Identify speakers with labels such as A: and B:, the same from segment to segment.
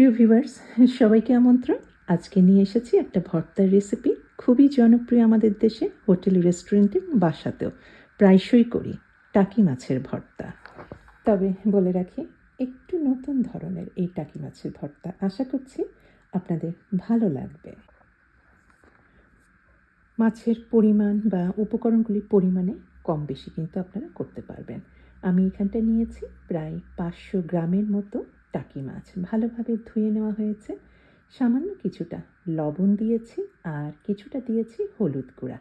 A: প্রিয় ভিউয়ার্স, সবাইকে আমন্ত্রণ। আজকে নিয়ে এসেছি একটা ভর্তার রেসিপি খুবই জনপ্রিয় আমাদের দেশে, হোটেল রেস্টুরেন্টে বাসাতেও। প্রায়শই করি টাকি মাছের ভর্তা। তবে বলে রাখি, একটু নতুন ধরনের এই টাকি মাছের ভর্তা আশা করছি আপনাদের ভালো লাগবে। মাছের পরিমাণ বা উপকরণগুলি পরিমাণে কম বেশি কিন্তু আপনারা করতে পারবেন। আমি এখানটা নিয়েছি প্রায় পাঁচশো গ্রামের মতো টাকি মাছ ভালোভাবে ধুয়ে নেওয়া হয়েছে। সামান্য কিছুটা লবণ দিয়েছি আর কিছুটা দিয়েছি হলুদ গুঁড়া।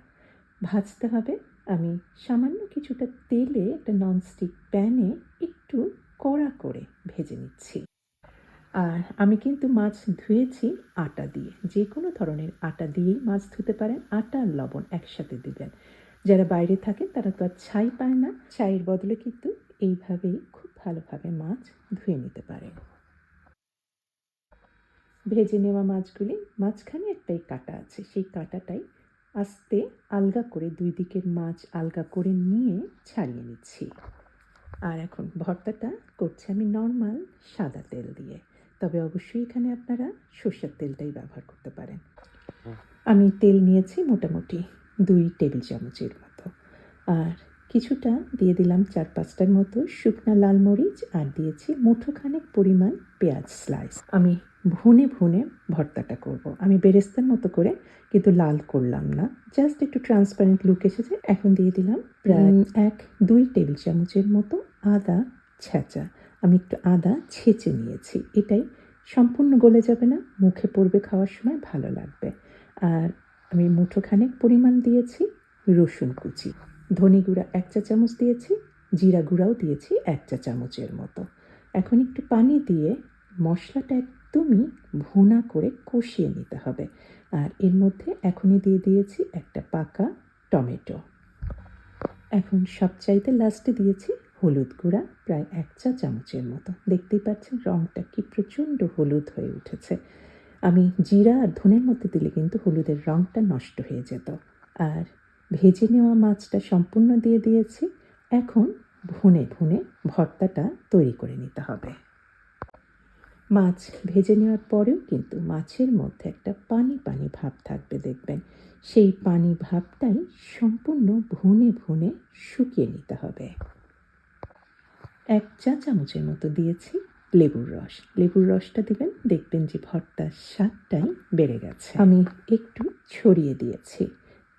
A: ভাজতে হবে। আমি সামান্য কিছুটা তেলে একটা ননস্টিক প্যানে একটু কড়া করে ভেজে নিচ্ছি। আর আমি কিন্তু মাছ ধুয়েছি আটা দিয়ে। যে কোনো ধরনের আটা দিয়েই মাছ ধুতে পারেন। আটা আর লবণ একসাথে দিবেন। যারা বাইরে থাকে তারা তো আর ছাই পায় না। ছাইয়ের বদলে কিন্তু এইভাবেই খুব ভালোভাবে মাছ ধুয়ে নিতে পারেন। ভেজে নেওয়া মাছগুলি মাঝখানে একটাই কাটা আছে। সেই কাটাটাই আস্তে আলগা করে দুই দিকের মাছ আলগা করে নিয়ে ছাড়িয়ে নিচ্ছি। আর এখন ভর্তাটা করছি আমি নর্মাল সাদা তেল দিয়ে। তবে অবশ্যই এখানে আপনারা সর্ষের তেলটাই ব্যবহার করতে পারেন। আমি তেল নিয়েছি মোটামুটি দুই টেবিল চামচের মতো। আর কিছুটা দিয়ে দিলাম চার পাঁচটার মতো শুকনা লাল মরিচ আর দিয়েছি মুঠোখানেক পরিমাণ পেঁয়াজ স্লাইস আমি ভুনে ভুনে ভর্তাটা করব। আমি বেরেস্তার মতো করে কিন্তু লাল করলাম না। জাস্ট একটু ট্রান্সপারেন্ট লুক এসেছে। এখন দিয়ে দিলাম প্রায় এক দুই টেবিল চামচের মতো আদা ছেঁচা। আমি একটু আদা ছেঁচে নিয়েছি। এটাই সম্পূর্ণ গলে যাবে না মুখে পড়বে খাওয়ার সময় ভালো লাগবে। আর আমি মুঠোখানেক পরিমাণ দিয়েছি রসুন কুচি। ধনে গুঁড়া এক চা চামচ দিয়েছি, জিরা গুঁড়াও দিয়েছি এক চা চামচের মতো। এখন একটু পানি দিয়ে মশলাটা একদমই ভুনা করে কষিয়ে নিতে হবে। আর এর মধ্যে এখনই দিয়ে দিয়েছি একটা পাকা টমেটো। এখন সবচাইতে লাস্টে দিয়েছি হলুদ গুঁড়া, প্রায় এক চা চামচের মতো। দেখতেই পাচ্ছেন রঙটা কি প্রচণ্ড হলুদ হয়ে উঠেছে। আমি জিরা আর ধনের মধ্যে দিলে কিন্তু হলুদের রঙটা নষ্ট হয়ে যেত। আর ভেজে নেওয়া মাছটা সম্পূর্ণ দিয়ে দিয়েছি। এখন ভুনে ভুনে ভর্তাটা তৈরি করে নিতে হবে। মাছ ভেজে নেওয়ার পরেও কিন্তু মাছের মধ্যে একটা পানি পানি ভাব থাকবে দেখবেন। সেই পানি ভাবটাই সম্পূর্ণ ভুনে ভুনে শুকিয়ে নিতে হবে। এক চা চামচের মতো দিয়েছি লেবুর রস। লেবুর রসটা দিবেন, দেখবেন যে ভর্তার স্বাদটাই বেড়ে গেছে। আমি একটু ছড়িয়ে দিয়েছি।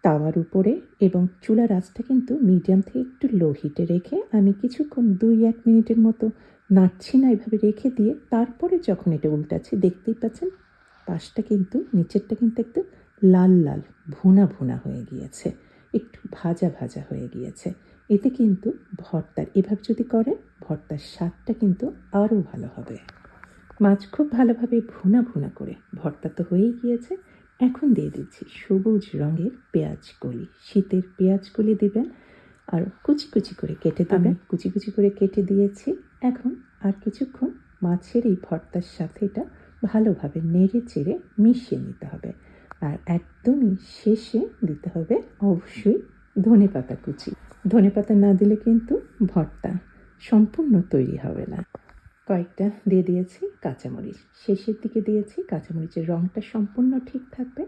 A: তাওয়ার উপরে এবং চুলার আঁচটা কিন্তু মিডিয়াম থেকে একটু লো হিটে রেখে আমি কিছুক্ষণ দুই এক মিনিটের মতো নাড়ছি না এভাবে রেখে দিয়ে তারপরে যখন এটা উল্টাচ্ছি দেখতেই পাচ্ছেন পাশটা কিন্তু, নিচেরটা কিন্তু একটু লাল লাল ভুনা ভুনা হয়ে গিয়েছে, একটু ভাজা ভাজা হয়ে গিয়েছে। এতে কিন্তু ভর্তার, এভাবে যদি করেন ভর্তার স্বাদটা কিন্তু আরও ভালো হবে। মাছ খুব ভালোভাবে ভুনা ভুনা করে, ভর্তা তো হয়েই গিয়েছে। এখন দিয়ে দিচ্ছি সবুজ রঙের পেঁয়াজ কলি। শীতের পেঁয়াজ কলি দেবেন আর কুচি কুচি করে কেটে দেবেন। কুচি কুচি করে কেটে দিয়েছি। এখন আর কিছুক্ষণ মাছের এই ভর্তার সাথে এটা ভালোভাবে নেড়ে চেড়ে মিশিয়ে নিতে হবে। আর একদমই শেষে দিতে হবে অবশ্যই ধনে পাতা কুচি। ধনে পাতা না দিলে কিন্তু ভর্তা সম্পূর্ণ তৈরি হবে না। কয়েকটা দিয়ে দিয়েছি কাঁচামরিচ। শেষের দিকে দিয়েছি কাঁচামরিচের রঙটা সম্পূর্ণ ঠিক থাকবে,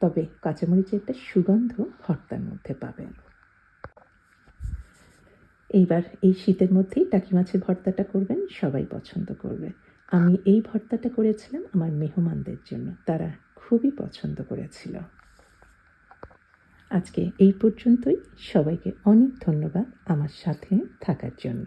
A: তবে কাঁচামরিচের একটা সুগন্ধ ভর্তার মধ্যে পাবেন। এইবার এই শীতের মধ্যেই টাকি মাছের ভর্তাটা করবেন, সবাই পছন্দ করবে। আমি এই ভর্তাটা করেছিলাম আমার মেহমানদের জন্য, তারা খুবই পছন্দ করেছিল। আজকে এই পর্যন্তই, সবাইকে অনেক ধন্যবাদ আমার সাথে থাকার জন্য।